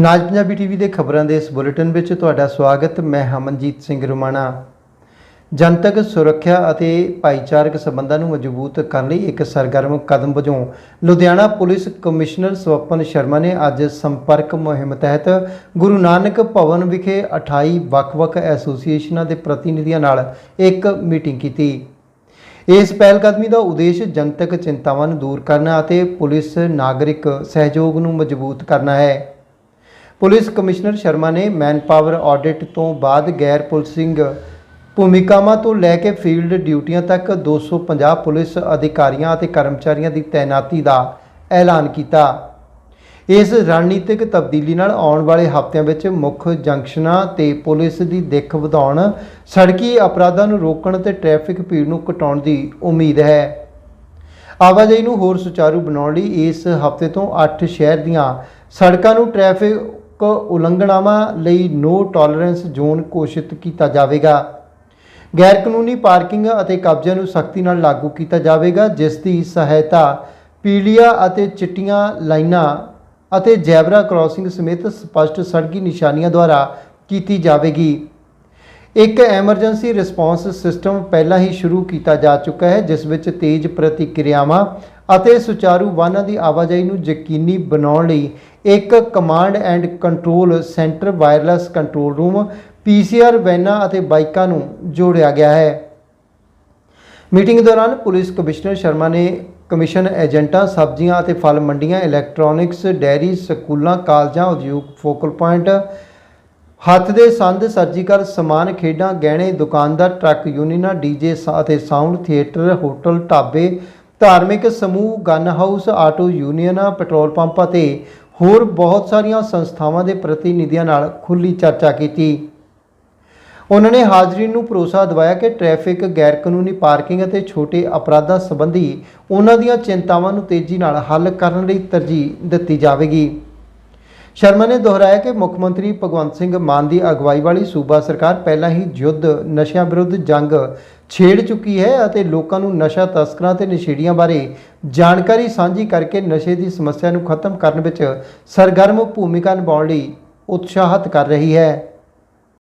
ਨਾਜ Punjabi TV ਦੇ ਖਬਰਾਂ ਦੇ ਇਸ ਬੁਲੇਟਿਨ ਵਿੱਚ ਤੁਹਾਡਾ ਸਵਾਗਤ, ਮੈਂ ਹਮਨਜੀਤ ਸਿੰਘ ਰੁਮਾਣਾ। ਜਨਤਕ ਸੁਰੱਖਿਆ ਅਤੇ ਭਾਈਚਾਰਕ ਸੰਬੰਧਾਂ ਨੂੰ ਮਜ਼ਬੂਤ ਕਰਨ ਲਈ ਇੱਕ ਸਰਗਰਮ ਕਦਮ ਵਜੋਂ ਲੁਧਿਆਣਾ ਪੁਲਿਸ ਕਮਿਸ਼ਨਰ ਸਵਪਨ ਸ਼ਰਮਾ ਨੇ ਅੱਜ ਸੰਪਰਕ ਮੁਹਿੰਮ ਤਹਿਤ ਗੁਰੂ ਨਾਨਕ ਭਵਨ ਵਿਖੇ 28 ਵੱਖ-ਵੱਖ ਐਸੋਸੀਏਸ਼ਨਾਂ ਦੇ ਪ੍ਰਤੀਨਿਧੀਆਂ ਨਾਲ ਇੱਕ ਮੀਟਿੰਗ ਕੀਤੀ। ਇਸ ਪਹਿਲਕਦਮੀ ਦਾ ਉਦੇਸ਼ ਜਨਤਕ ਚਿੰਤਾਵਾਂ ਨੂੰ ਦੂਰ ਕਰਨਾ ਅਤੇ ਪੁਲਿਸ ਨਾਗਰਿਕ ਸਹਿਯੋਗ ਨੂੰ ਮਜ਼ਬੂਤ ਕਰਨਾ ਹੈ। ਪੁਲਿਸ ਕਮਿਸ਼ਨਰ ਸ਼ਰਮਾ ਨੇ ਮੈਨ ਪਾਵਰ ਆਡਿਟ ਤੋਂ ਬਾਅਦ ਗੈਰ ਪੁਲਿਸਿੰਗ ਭੂਮਿਕਾਵਾਂ ਤੋਂ ਲੈ ਕੇ ਫੀਲਡ ਡਿਊਟੀਆਂ ਤੱਕ 250 ਪੁਲਿਸ ਅਧਿਕਾਰੀਆਂ ਅਤੇ ਕਰਮਚਾਰੀਆਂ ਦੀ ਤਾਇਨਾਤੀ ਦਾ ਐਲਾਨ ਕੀਤਾ। ਇਸ ਰਣਨੀਤਿਕ ਤਬਦੀਲੀ ਨਾਲ ਆਉਣ ਵਾਲੇ ਹਫ਼ਤਿਆਂ ਵਿੱਚ ਮੁੱਖ ਜੰਕਸ਼ਨਾਂ ਤੇ ਪੁਲਿਸ ਦੀ ਦਿੱਖ ਵਧਾਉਣ, ਸੜਕੀ ਅਪਰਾਧਾਂ ਨੂੰ ਰੋਕਣ ਤੇ ਟ੍ਰੈਫਿਕ ਭੀੜ ਨੂੰ ਘਟਾਉਣ ਦੀ ਉਮੀਦ ਹੈ। ਆਵਾਜਾਈ ਨੂੰ ਹੋਰ ਸੁਚਾਰੂ ਬਣਾਉਣ ਲਈ ਇਸ ਹਫ਼ਤੇ ਤੋਂ 8 ਸ਼ਹਿਰ ਦੀਆਂ ਸੜਕਾਂ ਨੂੰ ਟ੍ਰੈਫਿਕ ਉਲੰਘਣਾਵਾਂ ਲਈ ਨੋ ਟੋਲਰੈਂਸ ਜ਼ੋਨ ਘੋਸ਼ਿਤ ਕੀਤਾ ਜਾਵੇਗਾ। ਗੈਰ ਕਾਨੂੰਨੀ ਪਾਰਕਿੰਗ ਅਤੇ ਕਬਜ਼ਿਆਂ ਨੂੰ ਸਖਤੀ ਨਾਲ ਲਾਗੂ ਕੀਤਾ ਜਾਵੇਗਾ, ਜਿਸ ਦੀ ਸਹਾਇਤਾ ਪੀਲੀਆ ਅਤੇ ਚਿੱਟੀਆਂ ਲਾਈਨਾਂ ਅਤੇ ਜੈਬਰਾ ਕ੍ਰਾਸਿੰਗ ਸਮੇਤ ਸਪਸ਼ਟ ਸੜਕੀ ਨਿਸ਼ਾਨੀਆਂ ਦੁਆਰਾ ਕੀਤੀ ਜਾਵੇਗੀ। ਇੱਕ ਐਮਰਜੈਂਸੀ ਰਿਸਪਾਂਸ ਸਿਸਟਮ ਪਹਿਲਾਂ ਹੀ ਸ਼ੁਰੂ ਕੀਤਾ ਜਾ ਚੁੱਕਾ ਹੈ, ਜਿਸ ਵਿੱਚ ਤੇਜ਼ ਪ੍ਰਤੀਕਿਰਿਆਵਾਂ ਅਤੇ ਸੁਚਾਰੂ ਵਾਹਨਾਂ ਦੀ ਆਵਾਜਾਈ ਨੂੰ ਯਕੀਨੀ ਬਣਾਉਣ ਲਈ ਇੱਕ command and control centre wireless control room PCR ਵੈਨਾਂ ਅਤੇ ਬਾਈਕਾਂ ਨੂੰ ਜੋੜਿਆ ਗਿਆ ਹੈ। ਮੀਟਿੰਗ ਦੌਰਾਨ ਪੁਲਿਸ ਕਮਿਸ਼ਨਰ ਸ਼ਰਮਾ ਨੇ ਕਮਿਸ਼ਨ ਏਜੰਟਾਂ, ਸਬਜ਼ੀਆਂ ਅਤੇ ਫਲ ਮੰਡੀਆਂ ਇਲੈਕਟ੍ਰੋਨਿਕਸ ਡੈਰੀ, ਸਕੂਲਾਂ, ਕਾਲਜਾਂ, ਉਦਯੋਗ ਫੋਕਲ ਪੁਆਇੰਟ ਹੱਥ ਦੇ ਸੰਦ ਸਰਜੀਕਲ ਸਮਾਨ, ਖੇਡਾਂ, ਗਹਿਣੇ, ਦੁਕਾਨਦਾਰ, ਟਰੱਕ ਯੂਨੀਅਨਾਂ, ਡੀਜੇ ਅਤੇ ਸਾਊਂਡ ਥੀਏਟਰ, ਹੋਟਲ, ਢਾਬੇ ਧਾਰਮਿਕ ਸਮੂਹ ਗਨ ਹਾਊਸ ਆਟੋ ਯੂਨੀਅਨਾਂ ਪੈਟਰੋਲ ਪੰਪ ਅਤੇ ਹੋਰ ਬਹੁਤ ਸਾਰੀਆਂ ਸੰਸਥਾਵਾਂ ਦੇ ਪ੍ਰਤੀਨਿਧੀਆਂ ਨਾਲ ਖੁੱਲੀ ਚਰਚਾ ਕੀਤੀ। ਉਹਨਾਂ ਨੇ ਹਾਜ਼ਰੀਨ ਨੂੰ ਭਰੋਸਾ ਦਿਵਾਇਆ ਕਿ ਟ੍ਰੈਫਿਕ ਗੈਰ ਕਾਨੂੰਨੀ ਪਾਰਕਿੰਗ ਅਤੇ ਛੋਟੇ ਅਪਰਾਧਾਂ ਸੰਬੰਧੀ ਉਹਨਾਂ ਦੀਆਂ ਚਿੰਤਾਵਾਂ ਨੂੰ ਤੇਜ਼ੀ ਨਾਲ ਹੱਲ ਕਰਨ ਲਈ ਤਰਜੀਹ ਦਿੱਤੀ ਜਾਵੇਗੀ। ਸ਼ਰਮਾ ਨੇ ਦੁਹਰਾਇਆ ਕਿ ਮੁੱਖ ਮੰਤਰੀ ਭਗਵੰਤ ਸਿੰਘ ਮਾਨ ਦੀ ਅਗਵਾਈ ਵਾਲੀ ਸੂਬਾ ਸਰਕਾਰ ਪਹਿਲਾਂ ਹੀ ਯੁੱਧ ਨਸ਼ਿਆਂ ਵਿਰੁੱਧ ਜੰਗ ਛੇੜ ਚੁੱਕੀ ਹੈ ਅਤੇ ਲੋਕਾਂ ਨੂੰ ਨਸ਼ਾ ਤਸਕਰਾਂ ਤੇ ਨਸ਼ੇੜੀਆਂ ਬਾਰੇ ਜਾਣਕਾਰੀ ਸਾਂਝੀ ਕਰਕੇ ਨਸ਼ੇ ਦੀ ਸਮੱਸਿਆ ਨੂੰ ਖਤਮ ਕਰਨ ਵਿੱਚ ਸਰਗਰਮ ਭੂਮਿਕਾ ਨਿਭਾਉਣ ਲਈ ਉਤਸ਼ਾਹਿਤ ਕਰ ਰਹੀ ਹੈ।